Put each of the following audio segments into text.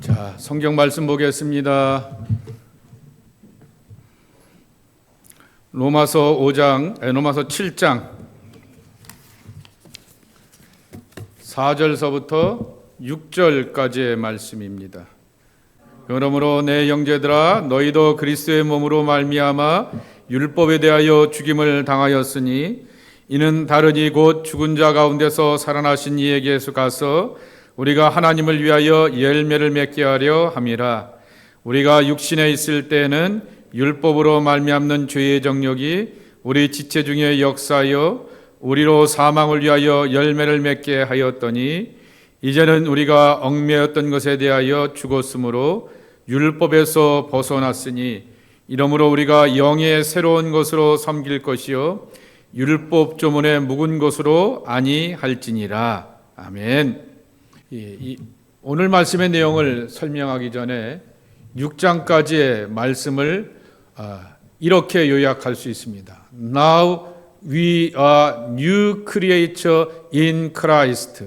자, 성경 말씀 보겠습니다. 로마서 5장, 에, 로마서 7장 4절서부터 6절까지의 말씀입니다. 그러므로 내 형제들아 너희도 그리스도의 몸으로 말미암아 율법에 대하여 죽임을 당하였으니 이는 다르니 곧 죽은 자 가운데서 살아나신 이에게서 가서 우리가 하나님을 위하여 열매를 맺게 하려 함이라 우리가 육신에 있을 때에는 율법으로 말미암는 죄의 정력이 우리 지체 중에 역사하여 우리로 사망을 위하여 열매를 맺게 하였더니 이제는 우리가 얽매였던 것에 대하여 죽었으므로 율법에서 벗어났으니 이러므로 우리가 영의 새로운 것으로 섬길 것이요 율법 조문의 묵은 것으로 아니할지니라 아멘. 이, 이, 오늘 말씀의 내용을 설명하기 전에 6장까지의 말씀을 아, 이렇게 요약할 수 있습니다. Now we are new creature in Christ.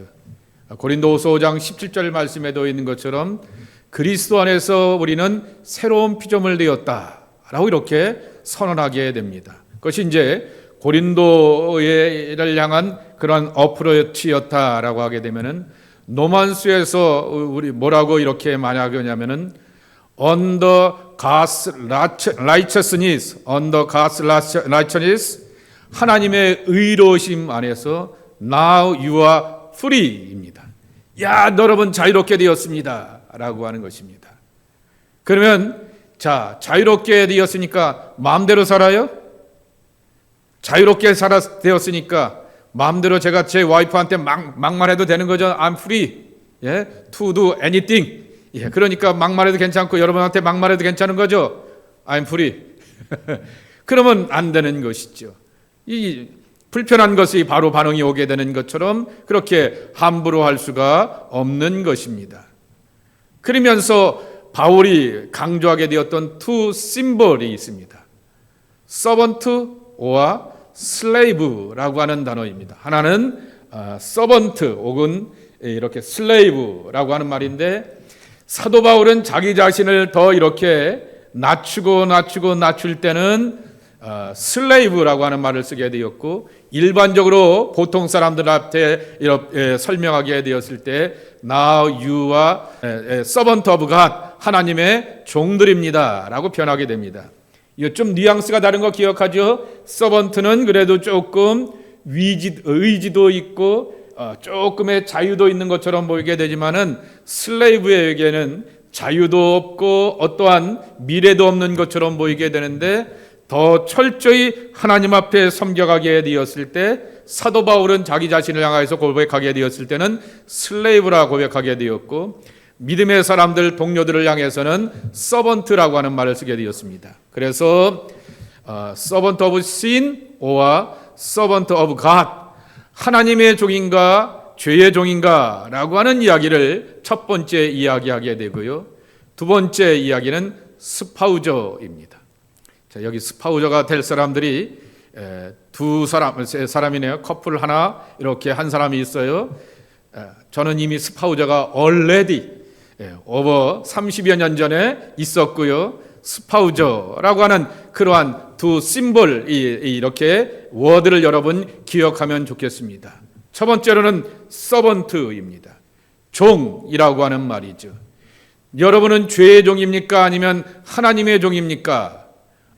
고린도후서 5장 17절 말씀에도 있는 것처럼 그리스도 안에서 우리는 새로운 피조물 되었다라고 이렇게 선언하게 됩니다. 그것이 이제 고린도를 향한 그런 어프로치였다라고 하게 되면은 노만수에서 우리 뭐라고 이렇게 만약하냐면은 under God's righteousness, under God's righteousness 하나님의 의로우심 안에서 now you are free입니다. 야, 여러분 자유롭게 되었습니다. 라고 하는 것입니다. 그러면 자, 자유롭게 되었으니까 마음대로 살아요? 자유롭게 살아 되었으니까 마음대로 제가 제 와이프한테 막, 막말해도 되는 거죠. I'm free. 예? To do anything. 예, 그러니까 막말해도 괜찮고 여러분한테 막말해도 괜찮은 거죠. I'm free. 그러면 안 되는 것이죠. 이 불편한 것이 바로 반응이 오게 되는 것처럼 그렇게 함부로 할 수가 없는 것입니다. 그러면서 바울이 강조하게 되었던 투 심볼이 있습니다. 서번트와 슬레이브라고 하는 단어입니다. 하나는 서번트 혹은 이렇게 슬레이브라고 하는 말인데 사도 바울은 자기 자신을 더 이렇게 낮추고 낮추고 낮출 때는 슬레이브라고 하는 말을 쓰게 되었고 일반적으로 보통 사람들 앞에 이렇게 설명하게 되었을 때 Now you are servant of God 하나님의 종들입니다라고 표현하게 됩니다. 이거 좀 뉘앙스가 다른 거 기억하죠? 서번트는 그래도 조금 위지, 의지도 있고 어, 조금의 자유도 있는 것처럼 보이게 되지만은 슬레이브에게는 자유도 없고 어떠한 미래도 없는 것처럼 보이게 되는데 더 철저히 하나님 앞에 섬겨가게 되었을 때 사도 바울은 자기 자신을 향하여서 고백하게 되었을 때는 슬레이브라 고백하게 되었고 믿음의 사람들 동료들을 향해서는 서번트라고 하는 말을 쓰게 되었습니다. 그래서 서번트 오브 신 오와 서번트 오브 갓 하나님의 종인가 죄의 종인가라고 하는 이야기를 첫 번째 이야기하게 되고요. 두 번째 이야기는 스파우저입니다. 자, 여기 스파우저가 될 사람들이 두 사람, 세 사람이네요. 커플 하나 이렇게 한 사람이 있어요. 저는 이미 스파우저가 already 오버 30여 년 전에 있었고요. 스파우저라고 하는 그러한 두 심볼이 이렇게 워드를 여러분 기억하면 좋겠습니다. 첫 번째로는 서번트입니다. 종이라고 하는 말이죠. 여러분은 죄의 종입니까? 아니면 하나님의 종입니까?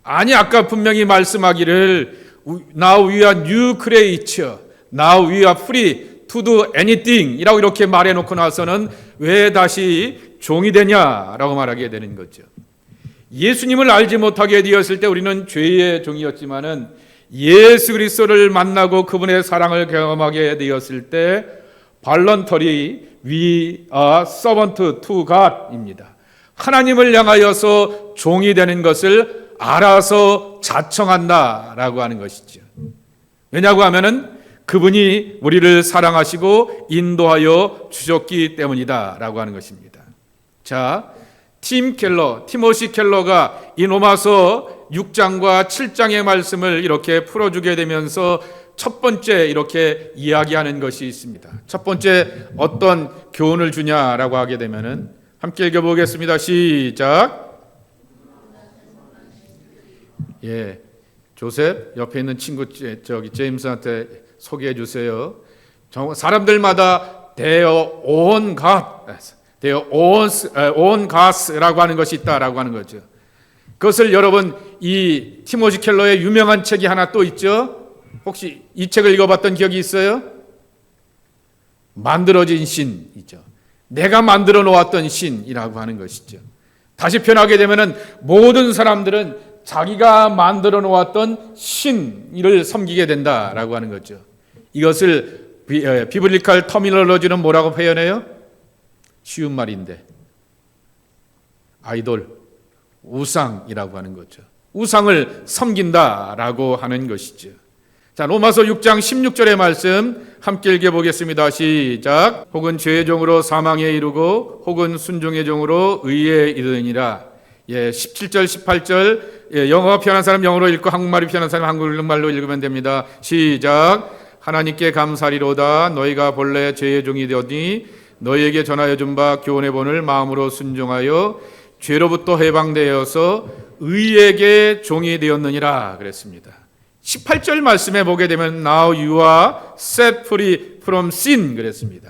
아니, 아까 분명히 말씀하기를 Now we are new creature. Now we are free to do anything 이라고 이렇게 말해놓고 나서는 왜 다시 종이 되냐라고 말하게 되는 거죠. 예수님을 알지 못하게 되었을 때 우리는 죄의 종이었지만은 예수 그리스도를 만나고 그분의 사랑을 경험하게 되었을 때 발런터리 we are to God입니다. 하나님을 향하여서 종이 되는 것을 알아서 자청한다라고 하는 것이죠. 왜냐고 하면은 그분이 우리를 사랑하시고 인도하여 주셨기 때문이다 라고 하는 것입니다. 자, 팀 켈러, 티모시 켈러가 이 로마서 6장과 7장의 말씀을 이렇게 풀어주게 되면서 첫 번째 이렇게 이야기하는 것이 있습니다. 첫 번째 어떤 교훈을 주냐라고 하게 되면은 함께 읽어보겠습니다. 시작. 예, 조셉 옆에 있는 친구 제- 저기 제임스한테 소개해 주세요. 정- 사람들마다 대어 온갓, 대어 온온갓라고 하는 것이 있다라고 하는 거죠. 그것을 여러분 이 티모시 켈러의 유명한 책이 하나 또 있죠. 혹시 이 책을 읽어봤던 기억이 있어요? 만들어진 신이죠. 내가 만들어 놓았던 신이라고 하는 것이죠. 다시 표현하게 되면은 모든 사람들은 자기가 만들어 놓았던 신을 섬기게 된다라고 하는 거죠. 이것을 비, 에, 비블리칼 터미널로지는 뭐라고 표현해요? 쉬운 말인데 아이돌 우상이라고 하는 거죠. 우상을 섬긴다라고 하는 것이죠. 자, 로마서 6장 16절의 말씀 함께 읽어 보겠습니다. 시작. 혹은 죄의 종으로 사망에 이르고 혹은 순종의 종으로 의에 이르니라. 예, 17절 18절 예, 영어가 편한 사람 영어로 읽고 한국말이 편한 사람 한국말로 읽으면 됩니다. 시작. 하나님께 감사리로다 너희가 본래 죄의 종이 되었니 너희에게 전하여 준 바 교훈의 본을 마음으로 순종하여 죄로부터 해방되어서 의에게 종이 되었느니라 그랬습니다. 18절 말씀에 보게 되면 now you are set free from sin 그랬습니다.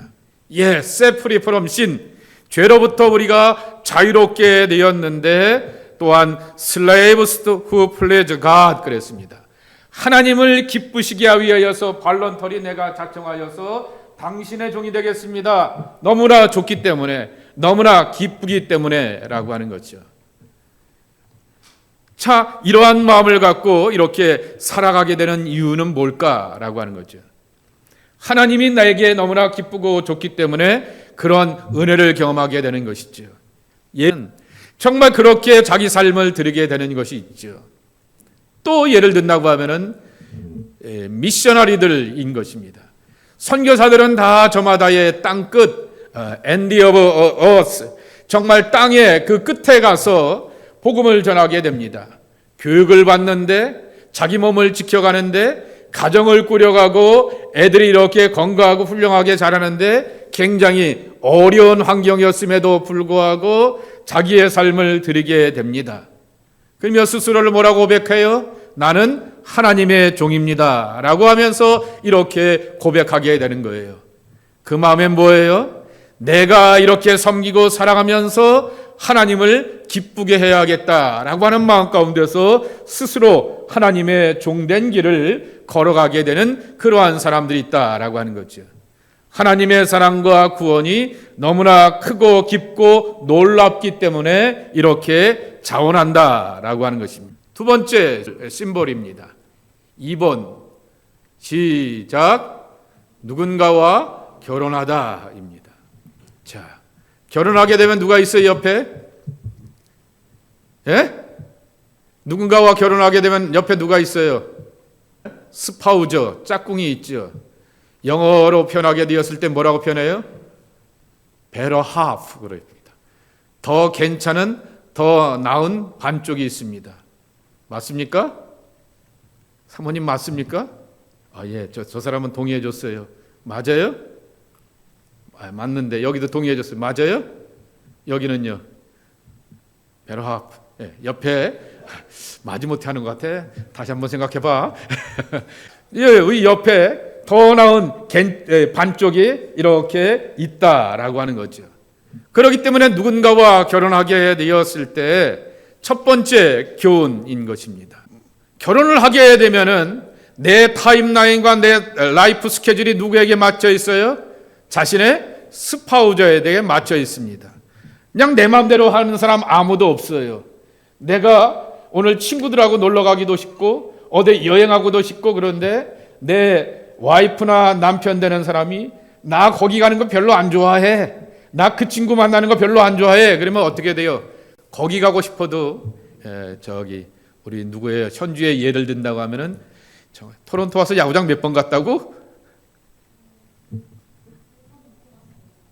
예, set free from sin. 죄로부터 우리가 자유롭게 되었는데 또한 slaves who please God 그랬습니다. 하나님을 기쁘시게 하기 위하여서 발론털이 내가 자청하여서 당신의 종이 되겠습니다. 너무나 좋기 때문에 너무나 기쁘기 때문에 라고 하는 거죠. 자, 이러한 마음을 갖고 이렇게 살아가게 되는 이유는 뭘까라고 하는 거죠. 하나님이 나에게 너무나 기쁘고 좋기 때문에 그런 은혜를 경험하게 되는 것이죠. 얘는 정말 그렇게 자기 삶을 드리게 되는 것이 있죠. 또 예를 든다고 하면은 예, 미셔너리들인 것입니다. 선교사들은 다 저마다의 땅 끝, 엔디 오브 어스, 정말 땅의 그 끝에 가서 복음을 전하게 됩니다. 교육을 받는데 자기 몸을 지켜가는데 가정을 꾸려가고 애들이 이렇게 건강하고 훌륭하게 자라는데 굉장히 어려운 환경이었음에도 불구하고 자기의 삶을 드리게 됩니다. 그러며 스스로를 뭐라고 고백해요? 나는 하나님의 종입니다. 라고 하면서 이렇게 고백하게 되는 거예요. 그 마음엔 뭐예요? 내가 이렇게 섬기고 사랑하면서 하나님을 기쁘게 해야겠다라고 하는 마음 가운데서 스스로 하나님의 종된 길을 걸어가게 되는 그러한 사람들이 있다라고 하는 거죠. 하나님의 사랑과 구원이 너무나 크고 깊고 놀랍기 때문에 이렇게 자원한다라고 하는 것입니다. 두 번째 심볼입니다. 2번 시작 누군가와 결혼하다입니다. 자, 결혼하게 되면 누가 있어요 옆에? 예? 누군가와 결혼하게 되면 옆에 누가 있어요? 스파우저, 짝꿍이 있죠. 영어로 표현하게 되었을 때 뭐라고 표현해요? better half 그럽니다. 더 괜찮은, 더 나은 반쪽이 있습니다. 맞습니까? 사모님 맞습니까? 아, 예, 저, 저 사람은 동의해 줬어요. 맞아요? 아, 맞는데 여기도 동의해 줬어요. 맞아요? 여기는요. half. 예, 옆에 마지못해 하는 것 같아. 다시 한번 생각해 봐. 예, 이 옆에 더 나은 겐- 에, 반쪽이 이렇게 있다라고 하는 거죠. 그렇기 때문에 누군가와 결혼하게 되었을 때 첫 번째 교훈인 것입니다. 결혼을 하게 되면은 내 타임라인과 내 라이프 스케줄이 누구에게 맞춰 있어요? 자신의 스파우저에 대해 맞춰 있습니다. 그냥 내 마음대로 하는 사람 아무도 없어요. 내가 오늘 친구들하고 놀러 가기도 싶고 어디 여행하고도 싶고 그런데 내 와이프나 남편 되는 사람이 나 거기 가는 거 별로 안 좋아해. 나 그 친구 만나는 거 별로 안 좋아해. 그러면 어떻게 돼요? 거기 가고 싶어도 에, 저기 우리 누구예요? 현주의 예를 든다고 하면은 저, 토론토 와서 야구장 몇 번 갔다고?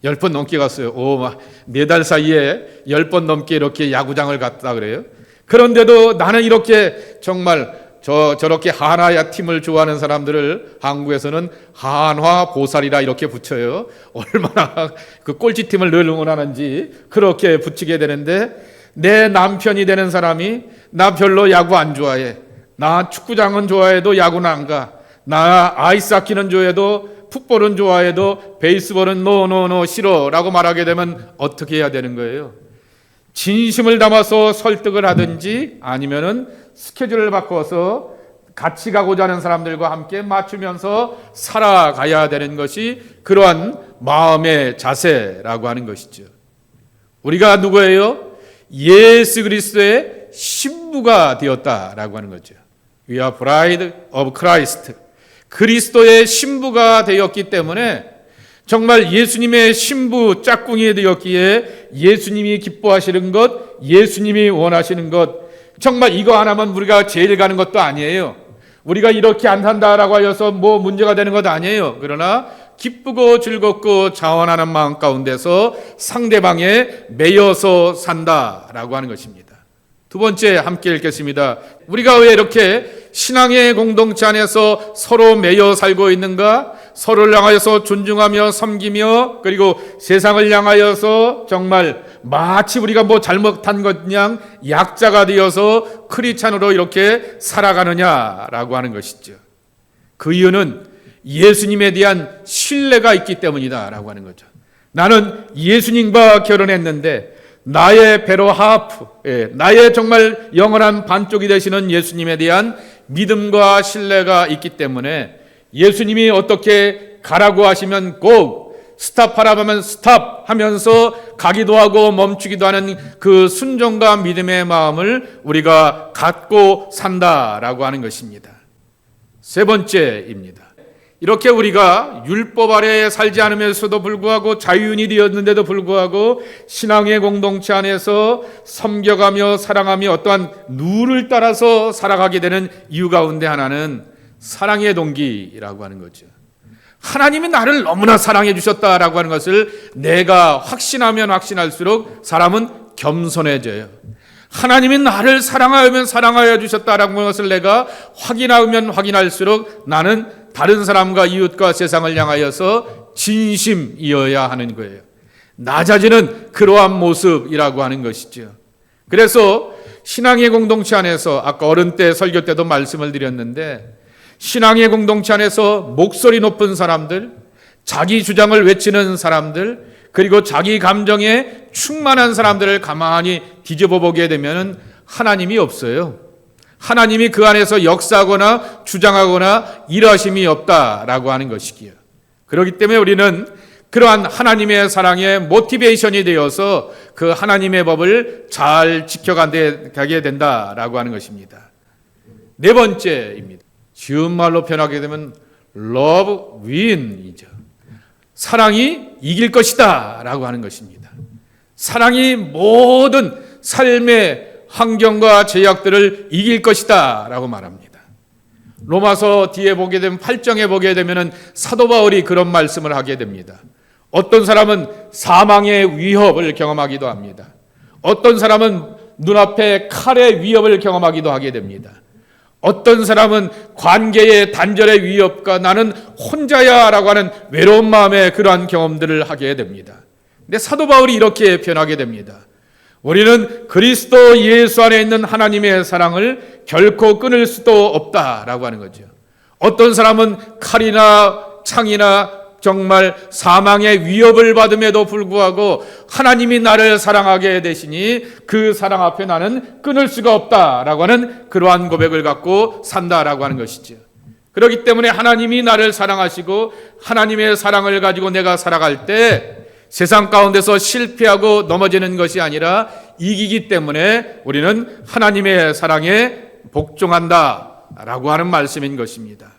열 번 넘게 갔어요. 오, 네달 사이에 열 번 넘게 이렇게 야구장을 갔다 그래요. 그런데도 나는 이렇게 정말 저 저렇게 한화야 팀을 좋아하는 사람들을 한국에서는 한화 보살이라 이렇게 붙여요. 얼마나 그 꼴찌 팀을 늘 응원하는지 그렇게 붙이게 되는데 내 남편이 되는 사람이 나 별로 야구 안 좋아해. 나 축구장은 좋아해도 야구는 안 가. 나 아이스 하키는 좋아해도 풋볼은 좋아해도 베이스볼은 노노노 싫어 라고 말하게 되면 어떻게 해야 되는 거예요? 진심을 담아서 설득을 하든지 아니면은 스케줄을 바꿔서 같이 가고자 하는 사람들과 함께 맞추면서 살아가야 되는 것이 그러한 마음의 자세라고 하는 것이죠. 우리가 누구예요? 예수 그리스도의 신부가 되었다라고 하는 거죠. We are bride of Christ. 그리스도의 신부가 되었기 때문에 정말 예수님의 신부 짝꿍이 되었기에 예수님이 기뻐하시는 것, 예수님이 원하시는 것, 정말 이거 하나면 우리가 제일 가는 것도 아니에요. 우리가 이렇게 안 산다라고 하여서 뭐 문제가 되는 것 아니에요. 그러나 기쁘고 즐겁고 자원하는 마음 가운데서 상대방에 매여서 산다라고 하는 것입니다. 두 번째 함께 읽겠습니다. 우리가 왜 이렇게 신앙의 공동체 안에서 서로 매여 살고 있는가? 서로를 향하여서 존중하며 섬기며 그리고 세상을 향하여서 정말 마치 우리가 뭐 잘못한 것냥 약자가 되어서 크리찬으로 이렇게 살아가느냐라고 하는 것이죠. 그 이유는 예수님에 대한 신뢰가 있기 때문이다라고 하는 거죠. 나는 예수님과 결혼했는데 나의 배로 하프, 예, 나의 정말 영원한 반쪽이 되시는 예수님에 대한 믿음과 신뢰가 있기 때문에 예수님이 어떻게 가라고 하시면 꼭 스탑하라고 하면 스탑 하면서 가기도 하고 멈추기도 하는 그 순종과 믿음의 마음을 우리가 갖고 산다라고 하는 것입니다. 세 번째입니다. 이렇게 우리가 율법 아래에 살지 않으면서도 불구하고 자유인이 되었는데도 불구하고 신앙의 공동체 안에서 섬겨가며 사랑하며 어떠한 룰을 따라서 살아가게 되는 이유 가운데 하나는 사랑의 동기라고 하는 거죠. 하나님이 나를 너무나 사랑해 주셨다라고 하는 것을 내가 확신하면 확신할수록 사람은 겸손해져요. 하나님이 나를 사랑하면 사랑하여 주셨다라고 하는 것을 내가 확인하면 확인할수록 나는 다른 사람과 이웃과 세상을 향하여서 진심이어야 하는 거예요. 낮아지는 그러한 모습이라고 하는 것이죠. 그래서 신앙의 공동체 안에서 아까 어른 때 설교 때도 말씀을 드렸는데 신앙의 공동체 안에서 목소리 높은 사람들, 자기 주장을 외치는 사람들, 그리고 자기 감정에 충만한 사람들을 가만히 뒤집어 보게 되면 하나님이 없어요. 하나님이 그 안에서 역사하거나 주장하거나 일하심이 없다라고 하는 것이기요. 그렇기 때문에 우리는 그러한 하나님의 사랑의 모티베이션이 되어서 그 하나님의 법을 잘 지켜가게 된다라고 하는 것입니다. 네 번째입니다. 쉬운 말로 표현하게 되면 love win이죠. 사랑이 이길 것이다 라고 하는 것입니다. 사랑이 모든 삶의 환경과 제약들을 이길 것이다 라고 말합니다. 로마서 뒤에 보게 되면 8장에 보게 되면 사도 바울이 그런 말씀을 하게 됩니다. 어떤 사람은 사망의 위협을 경험하기도 합니다. 어떤 사람은 눈앞에 칼의 위협을 경험하기도 하게 됩니다. 어떤 사람은 관계의 단절의 위협과 나는 혼자야라고 하는 외로운 마음의 그러한 경험들을 하게 됩니다. 근데 사도 바울이 이렇게 변하게 됩니다. 우리는 그리스도 예수 안에 있는 하나님의 사랑을 결코 끊을 수도 없다라고 하는 거죠. 어떤 사람은 칼이나 창이나 정말 사망의 위협을 받음에도 불구하고 하나님이 나를 사랑하게 되시니 그 사랑 앞에 나는 끊을 수가 없다라고 하는 그러한 고백을 갖고 산다라고 하는 것이죠. 그렇기 때문에 하나님이 나를 사랑하시고 하나님의 사랑을 가지고 내가 살아갈 때 세상 가운데서 실패하고 넘어지는 것이 아니라 이기기 때문에 우리는 하나님의 사랑에 복종한다라고 하는 말씀인 것입니다.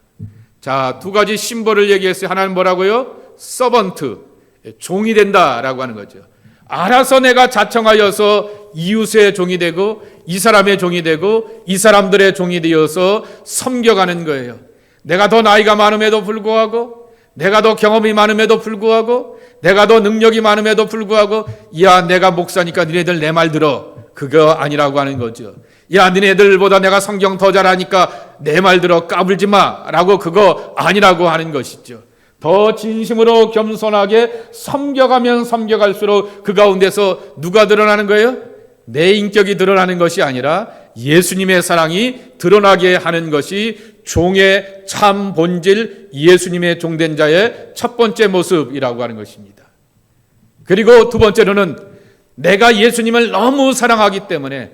자, 두 가지 심벌을 얘기했어요. 하나는 뭐라고요? 서번트, 종이 된다라고 하는 거죠. 알아서 내가 자청하여서 이웃의 종이 되고 이 사람의 종이 되고 이 사람들의 종이 되어서 섬겨가는 거예요. 내가 더 나이가 많음에도 불구하고 내가 더 경험이 많음에도 불구하고 내가 더 능력이 많음에도 불구하고 야 내가 목사니까 니네들 내 말 들어 그거 아니라고 하는 거죠. 야, 니네들보다 내가 성경 더 잘하니까 내 말 들어 까불지 마. 라고 그거 아니라고 하는 것이죠. 더 진심으로 겸손하게 섬겨가면 섬겨갈수록 그 가운데서 누가 드러나는 거예요? 내 인격이 드러나는 것이 아니라 예수님의 사랑이 드러나게 하는 것이 종의 참 본질 예수님의 종된 자의 첫 번째 모습이라고 하는 것입니다. 그리고 두 번째로는 내가 예수님을 너무 사랑하기 때문에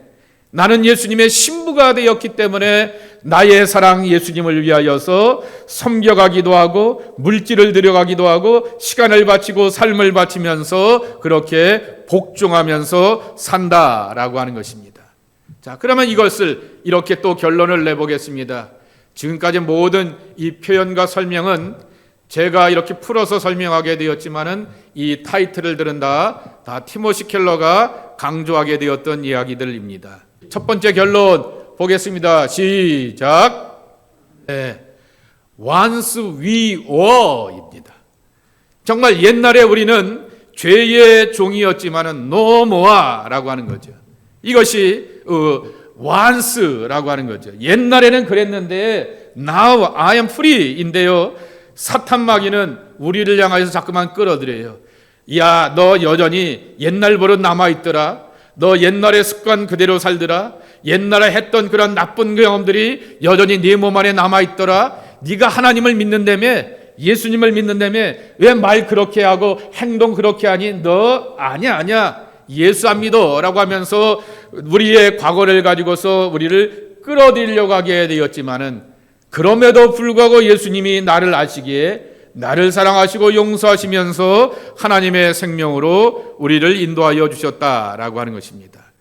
나는 예수님의 신부가 되었기 때문에 나의 사랑 예수님을 위하여서 섬겨가기도 하고 물질을 들여가기도 하고 시간을 바치고 삶을 바치면서 그렇게 복종하면서 산다라고 하는 것입니다. 자, 그러면 이것을 이렇게 또 결론을 내보겠습니다. 지금까지 모든 이 표현과 설명은 제가 이렇게 풀어서 설명하게 되었지만은 이 타이틀을 들은다 다 티모시 켈러가 강조하게 되었던 이야기들입니다. 첫 번째 결론 보겠습니다. 시작. 네. Once we were입니다. 정말 옛날에 우리는 죄의 종이었지만은 no more라고 하는 거죠. 이것이 어, once라고 하는 거죠. 옛날에는 그랬는데 now I am free인데요. 사탄 마귀는 우리를 향해서 자꾸만 끌어들여요. 야, 너 여전히 옛날 버릇 남아 있더라. 너 옛날의 습관 그대로 살더라. 옛날에 했던 그런 나쁜 경험들이 여전히 네 몸 안에 남아 있더라. 네가 하나님을 믿는다며 예수님을 믿는다며 왜 말 그렇게 하고 행동 그렇게 하니? 너 아니야 아니야. 예수 안 믿어라고 하면서 우리의 과거를 가지고서 우리를 끌어들이려고 하게 되었지만은 그럼에도 불구하고 예수님이 나를 아시기에 나를 사랑하시고 용서하시면서 하나님의 생명으로 우리를 인도하여 주셨다라고 하는 것입니다.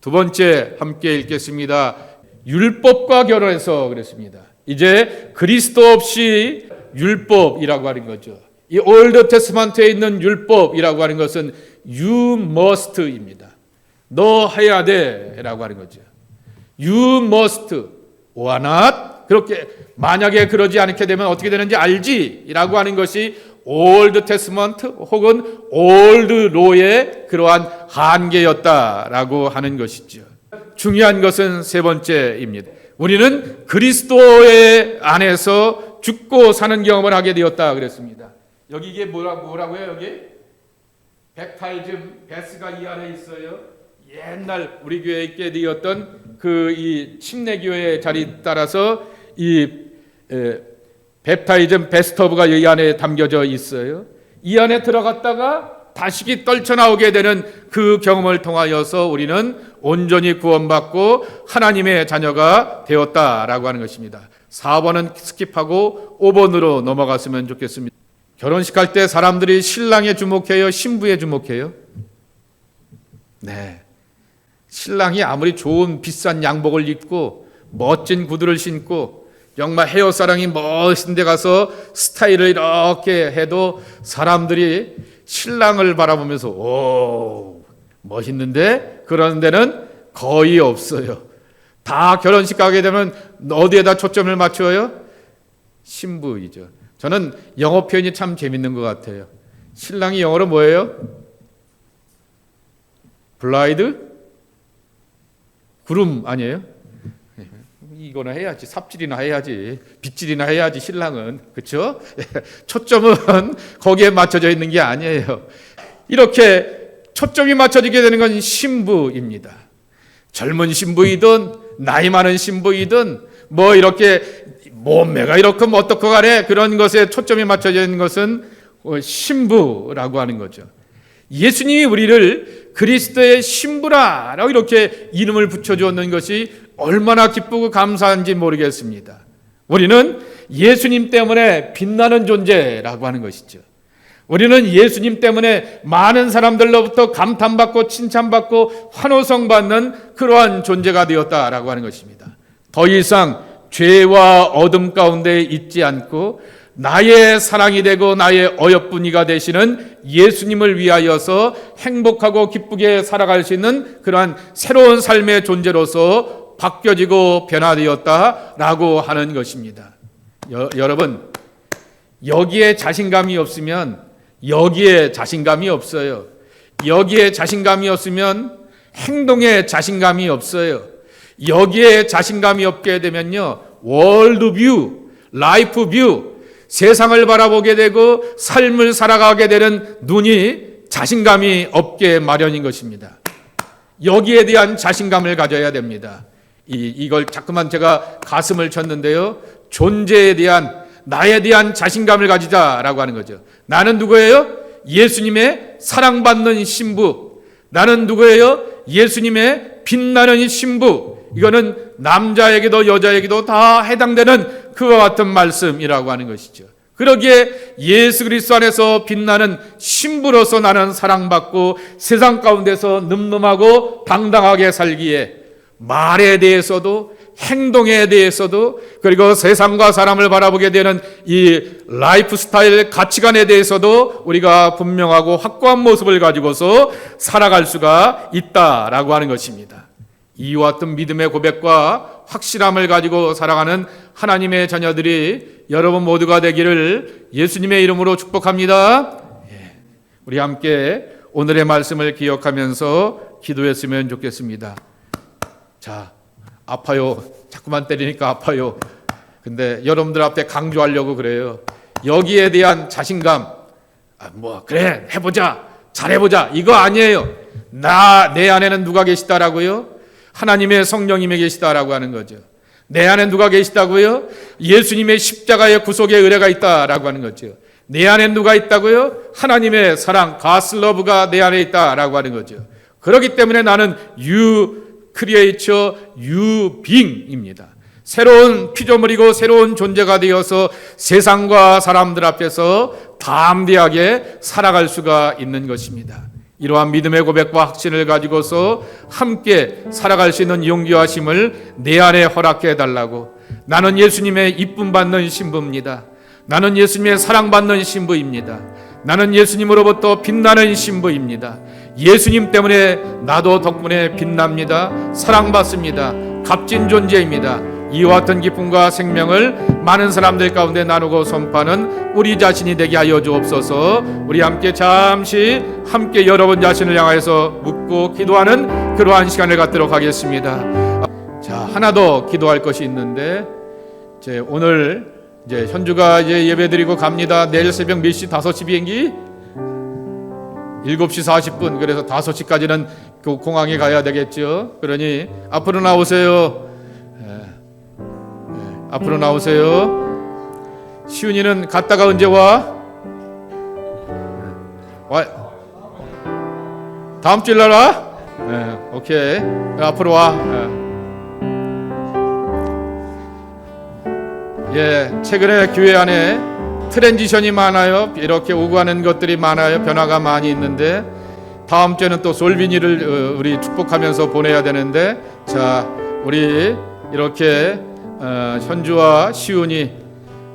두 번째 함께 읽겠습니다. 율법과 결혼해서 그랬습니다. 이제 그리스도 없이 율법이라고 하는 거죠. 이 올드 테스먼트에 있는 율법이라고 하는 것은 you must입니다. 너 해야 돼라고 하는 거죠. You must or not 그렇게 만약에 그러지 않게 되면 어떻게 되는지 알지라고 하는 것이 올드 테스먼트 혹은 올드 로의 그러한 한계였다라고 하는 것이죠. 중요한 것은 세 번째입니다. 우리는 그리스도의 안에서 죽고 사는 경험을 하게 되었다 그랬습니다. 여기 이게 뭐라, 뭐라고요? 여기 백탈즘 베스가 이 안에 있어요. 옛날 우리 교회에 있게 되었던 그 이 침례 교회 자리 따라서 이 에, 베프타이즘 베스터브가 이 안에 담겨져 있어요. 이 안에 들어갔다가 다시 떨쳐 나오게 되는 그 경험을 통하여서 우리는 온전히 구원받고 하나님의 자녀가 되었다라고 하는 것입니다. 4번은 스킵하고 5번으로 넘어갔으면 좋겠습니다. 결혼식 할 때 사람들이 신랑에 주목해요, 신부에 주목해요? 네. 신랑이 아무리 좋은 비싼 양복을 입고 멋진 구두를 신고 정말 헤어사랑이 멋진 데 가서 스타일을 이렇게 해도 사람들이 신랑을 바라보면서 오 멋있는데 그런 데는 거의 없어요. 다 결혼식 가게 되면 어디에다 초점을 맞춰요? 신부이죠. 저는 영어 표현이 참 재밌는 것 같아요. 신랑이 영어로 뭐예요? 블라이드? 구름 아니에요? 이거나 해야지 삽질이나 해야지 빗질이나 해야지 신랑은 그렇죠? 초점은 거기에 맞춰져 있는 게 아니에요. 이렇게 초점이 맞춰지게 되는 건 신부입니다. 젊은 신부이든 나이 많은 신부이든 뭐 이렇게 몸매가 이렇게 뭐 어떻고 간에 그런 것에 초점이 맞춰져 있는 것은 신부라고 하는 거죠. 예수님이 우리를 그리스도의 신부라라고 이렇게 이름을 붙여주었는 것이 얼마나 기쁘고 감사한지 모르겠습니다. 우리는 예수님 때문에 빛나는 존재라고 하는 것이죠. 우리는 예수님 때문에 많은 사람들로부터 감탄받고 칭찬받고 환호성 받는 그러한 존재가 되었다라고 하는 것입니다. 더 이상 죄와 어둠 가운데 있지 않고 나의 사랑이 되고 나의 어여쁜이가 되시는 예수님을 위하여서 행복하고 기쁘게 살아갈 수 있는 그러한 새로운 삶의 존재로서 바뀌어지고 변화되었다라고 하는 것입니다. 여, 여러분, 여기에 자신감이 없으면 여기에 자신감이 없어요. 여기에 자신감이 없으면 행동에 자신감이 없어요. 여기에 자신감이 없게 되면요. 월드뷰, 라이프뷰, 세상을 바라보게 되고 삶을 살아가게 되는 눈이 자신감이 없게 마련인 것입니다. 여기에 대한 자신감을 가져야 됩니다. 이, 이걸 자꾸만 제가 가슴을 쳤는데요. 존재에 대한, 나에 대한 자신감을 가지자라고 하는 거죠. 나는 누구예요? 예수님의 사랑받는 신부. 나는 누구예요? 예수님의 빛나는 신부. 이거는 남자에게도 여자에게도 다 해당되는 그와 같은 말씀이라고 하는 것이죠. 그러기에 예수 그리스도 안에서 빛나는 신부로서 나는 사랑받고 세상 가운데서 늠름하고 당당하게 살기에 말에 대해서도 행동에 대해서도 그리고 세상과 사람을 바라보게 되는 이 라이프 스타일 가치관에 대해서도 우리가 분명하고 확고한 모습을 가지고서 살아갈 수가 있다라고 하는 것입니다. 이와 같은 믿음의 고백과 확실함을 가지고 살아가는 하나님의 자녀들이 여러분 모두가 되기를 예수님의 이름으로 축복합니다. 예. 우리 함께 오늘의 말씀을 기억하면서 기도했으면 좋겠습니다. 자, 아파요. 자꾸만 때리니까 아파요. 근데 여러분들 앞에 강조하려고 그래요. 여기에 대한 자신감, 아, 뭐, 그래, 해보자. 잘해보자. 이거 아니에요. 나, 내 안에는 누가 계시다라고요? 하나님의 성령님이 계시다라고 하는 거죠. 내 안에 누가 계시다고요? 예수님의 십자가의 구속의 의뢰가 있다라고 하는 거죠. 내 안에 누가 있다고요? 하나님의 사랑, 가슬러브가 내 안에 있다라고 하는 거죠. 그렇기 때문에 나는 유 크리에이처 유빙입니다. 새로운 피조물이고 새로운 존재가 되어서 세상과 사람들 앞에서 담대하게 살아갈 수가 있는 것입니다. 이러한 믿음의 고백과 확신을 가지고서 함께 살아갈 수 있는 용기와 힘을 내 안에 허락해 달라고. 나는 예수님의 이쁨 받는 신부입니다. 나는 예수님의 사랑받는 신부입니다. 나는 예수님으로부터 빛나는 신부입니다. 예수님 때문에 나도 덕분에 빛납니다. 사랑받습니다. 값진 존재입니다. 이와 같은 기쁨과 생명을 많은 사람들 가운데 나누고 선포하는 우리 자신이 되게 하여 주옵소서. 우리 함께 잠시 함께 여러분 자신을 향하여서 묻고 기도하는 그러한 시간을 갖도록 하겠습니다. 자, 하나 더 기도할 것이 있는데 이제 오늘 이제 현주가 이제 예배드리고 갑니다. 내일 새벽 몇 시? 5시 비행기? 7시 40분. 그래서 5시까지는 그 공항에 가야 되겠죠. 그러니 앞으로 나오세요. 예. 예. 앞으로 나오세요. 시훈이는 갔다가 언제 와? 와. 다음 주일 날 와? 예. 오케이. 앞으로 와. 예. 예, 최근에 교회 안에 트랜지션이 많아요. 이렇게 오고 가는 것들이 많아요. 변화가 많이 있는데 다음 주에는 또 솔빈이를 어, 우리 축복하면서 보내야 되는데 자, 우리 이렇게 어, 현주와 시훈이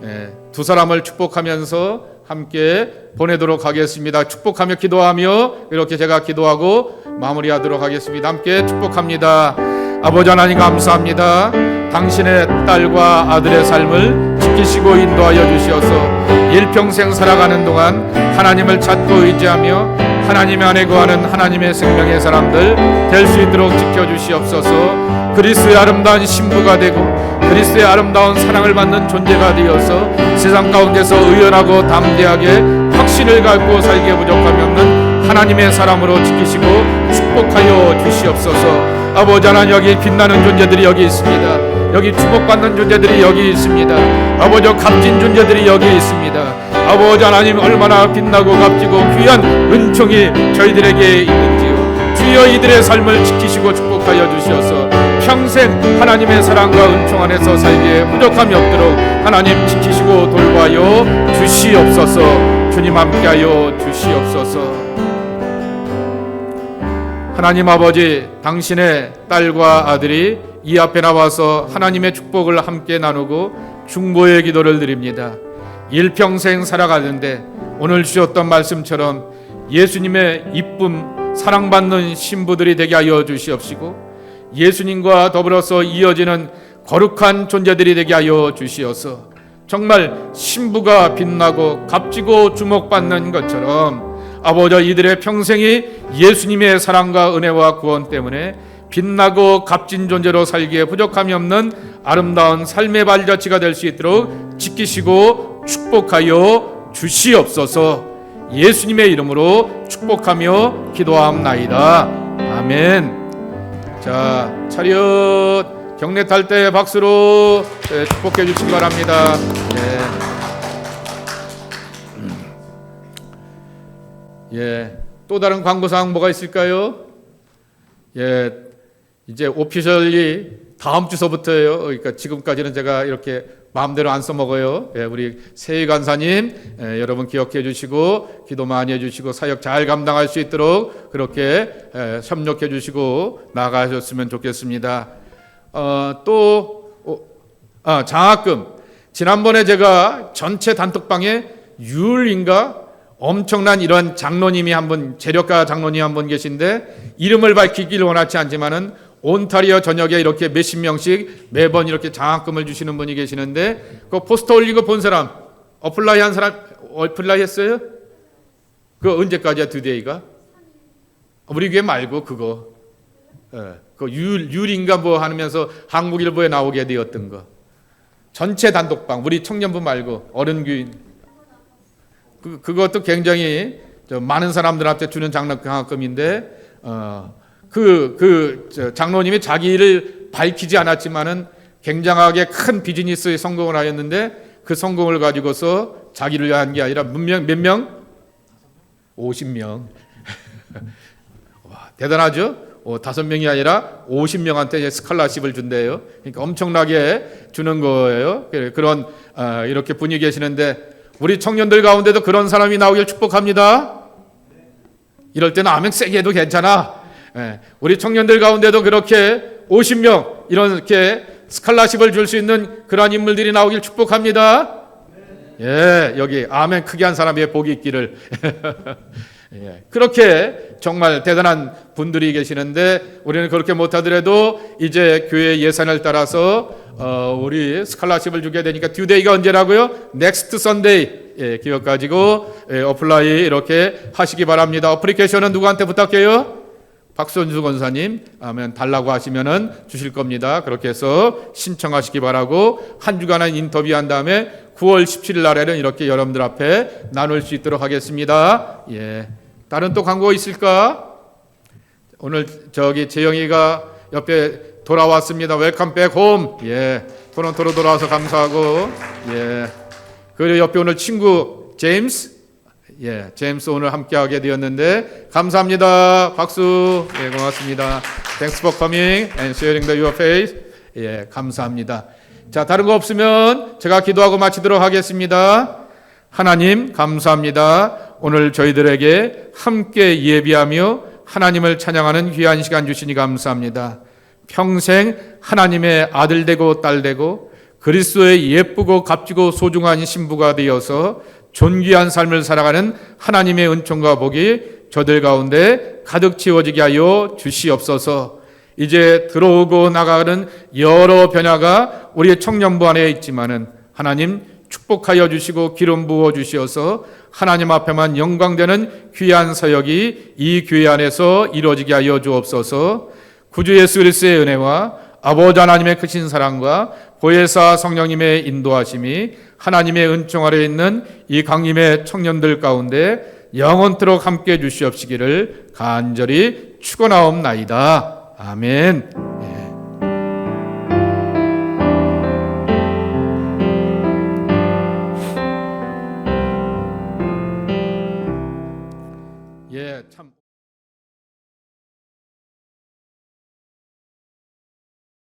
예, 두 사람을 축복하면서 함께 보내도록 하겠습니다. 축복하며 기도하며 이렇게 제가 기도하고 마무리하도록 하겠습니다. 함께 축복합니다. 아버지 하나님 감사합니다. 당신의 딸과 아들의 삶을 지키시고 인도하여 주시어서 일평생 살아가는 동안 하나님을 찾고 의지하며 하나님 안에 거하는 하나님의 생명의 사람들 될 수 있도록 지켜주시옵소서 그리스의 아름다운 신부가 되고 그리스의 아름다운 사랑을 받는 존재가 되어서 세상 가운데서 의연하고 담대하게 확신을 갖고 살기에 부족함이 없는 하나님의 사람으로 지키시고 축복하여 주시옵소서 아버지 하나님 여기 빛나는 존재들이 여기 있습니다 여기 축복받는 존재들이 여기 있습니다. 아버지 값진 존재들이 여기 있습니다. 아버지 하나님 얼마나 빛나고 값지고 귀한 은총이 저희들에게 있는지요. 주여 이들의 삶을 지키시고 축복하여 주시어서 평생 하나님의 사랑과 은총 안에서 살기에 부족함이 없도록 하나님 지키시고 돌봐요 주시옵소서. 주님 함께하여 주시옵소서. 하나님 아버지 당신의 딸과 아들이 이 앞에 나와서 하나님의 축복을 함께 나누고 중보의 기도를 드립니다. 일평생 살아가는데 오늘 주셨던 말씀처럼 예수님의 이쁨 사랑받는 신부들이 되게 하여 주시옵시고 예수님과 더불어서 이어지는 거룩한 존재들이 되게 하여 주시어서 정말 신부가 빛나고 값지고 주목받는 것처럼 아버지 이들의 평생이 예수님의 사랑과 은혜와 구원 때문에 빛나고 값진 존재로 살기에 부족함이 없는 아름다운 삶의 발자취가 될 수 있도록 지키시고 축복하여 주시옵소서. 예수님의 이름으로 축복하며 기도함나이다. 아멘. 자, 차렷 경례 탈 때 박수로 예, 축복해 주시기 바랍니다. 예. 예. 또 다른 광고 사항 뭐가 있을까요? 예. 이제 오피셜리 다음 주서부터예요. 그러니까 지금까지는 제가 이렇게 마음대로 안 써먹어요. 예, 우리 세희 간사님 예, 여러분 기억해 주시고 기도 많이 해 주시고 사역 잘 감당할 수 있도록 그렇게 예, 협력해 주시고 나가셨으면 좋겠습니다. 어, 또 어, 아, 장학금 지난번에 제가 전체 단톡방에 율인가 엄청난 이런 장로님이 한 분 재력가 장로님 한 분 계신데 이름을 밝히기를 원하지 않지만은 온타리오 전역에 이렇게 몇십 명씩 매번 이렇게 장학금을 주시는 분이 계시는데 그 포스터 거본 사람 어플라이 한 사람 어플라이 했어요? 그 언제까지야 드데이가? 우리 교회 말고 그거 예, 그 율, 율인가 뭐 하면서 한국일보에 나오게 되었던 거 전체 단독방 우리 청년부 말고 어른 교인 그, 그것도 굉장히 저 많은 사람들한테 주는 장학금인데 어, 그, 그 저, 장로님이 자기를 밝히지 않았지만은 굉장하게 큰 비즈니스에 성공을 하였는데 그 성공을 가지고서 자기를 위한 게 아니라 몇 명? 몇 명? 50명. 와, 대단하죠? 어, 다섯 명이 아니라 50명한테 스칼라십을 준대요. 그러니까 엄청나게 주는 거예요. 그런 어, 이렇게 분이 계시는데 우리 청년들 가운데도 그런 사람이 나오길 축복합니다. 이럴 때는 아멘 세게 해도 괜찮아. 예, 우리 청년들 가운데도 그렇게 50명 이렇게 스칼라십을 줄 수 있는 그러한 인물들이 나오길 축복합니다. 예, 여기 아멘 크게 한 사람의 복이 있기를. 예, 그렇게 정말 대단한 분들이 계시는데 우리는 그렇게 못하더라도 이제 교회 예산을 따라서 어, 우리 스칼라십을 주게 되니까 듀데이가 언제라고요? 넥스트 선데이 예, 기억 가지고 예, 어플라이 이렇게 하시기 바랍니다. 어플리케이션은 누구한테 부탁해요? 박선주 권사님, 아멘 달라고 하시면은 주실 겁니다. 그렇게 해서 신청하시기 바라고 한 주간은 인터뷰한 다음에 9월 17일 날에는 이렇게 여러분들 앞에 나눌 수 있도록 하겠습니다. 예. 다른 또 광고 있을까? 오늘 저기 재영이가 옆에 돌아왔습니다. 웰컴 백 홈. 예. 토론토로 돌아와서 감사하고 예. 그리고 옆에 오늘 친구 제임스 예, 제임스 오늘 함께하게 되었는데 감사합니다. 박수. 예, 고맙습니다. Thanks for coming and sharing the your faith. 예, 감사합니다. 자, 다른 거 없으면 제가 기도하고 마치도록 하겠습니다. 하나님 감사합니다. 오늘 저희들에게 함께 예비하며 하나님을 찬양하는 귀한 시간 주시니 감사합니다. 평생 하나님의 아들 되고 딸 되고 그리스도의 예쁘고 값지고 소중한 신부가 되어서 존귀한 삶을 살아가는 하나님의 은총과 복이 저들 가운데 가득 채워지게 하여 주시옵소서. 이제 들어오고 나가는 여러 변화가 우리의 청년부 안에 있지만은 하나님 축복하여 주시고 기름 부어 주시어서 하나님 앞에만 영광되는 귀한 사역이 이 교회 안에서 이루어지게 하여 주옵소서. 구주 예수 그리스도의 은혜와 아버지 하나님의 크신 사랑과 보혜사 성령님의 인도하심이 하나님의 은총 아래 있는 이 강림의 청년들 가운데 영원토록 함께 주시옵시기를 간절히 축원하옵나이다. 아멘.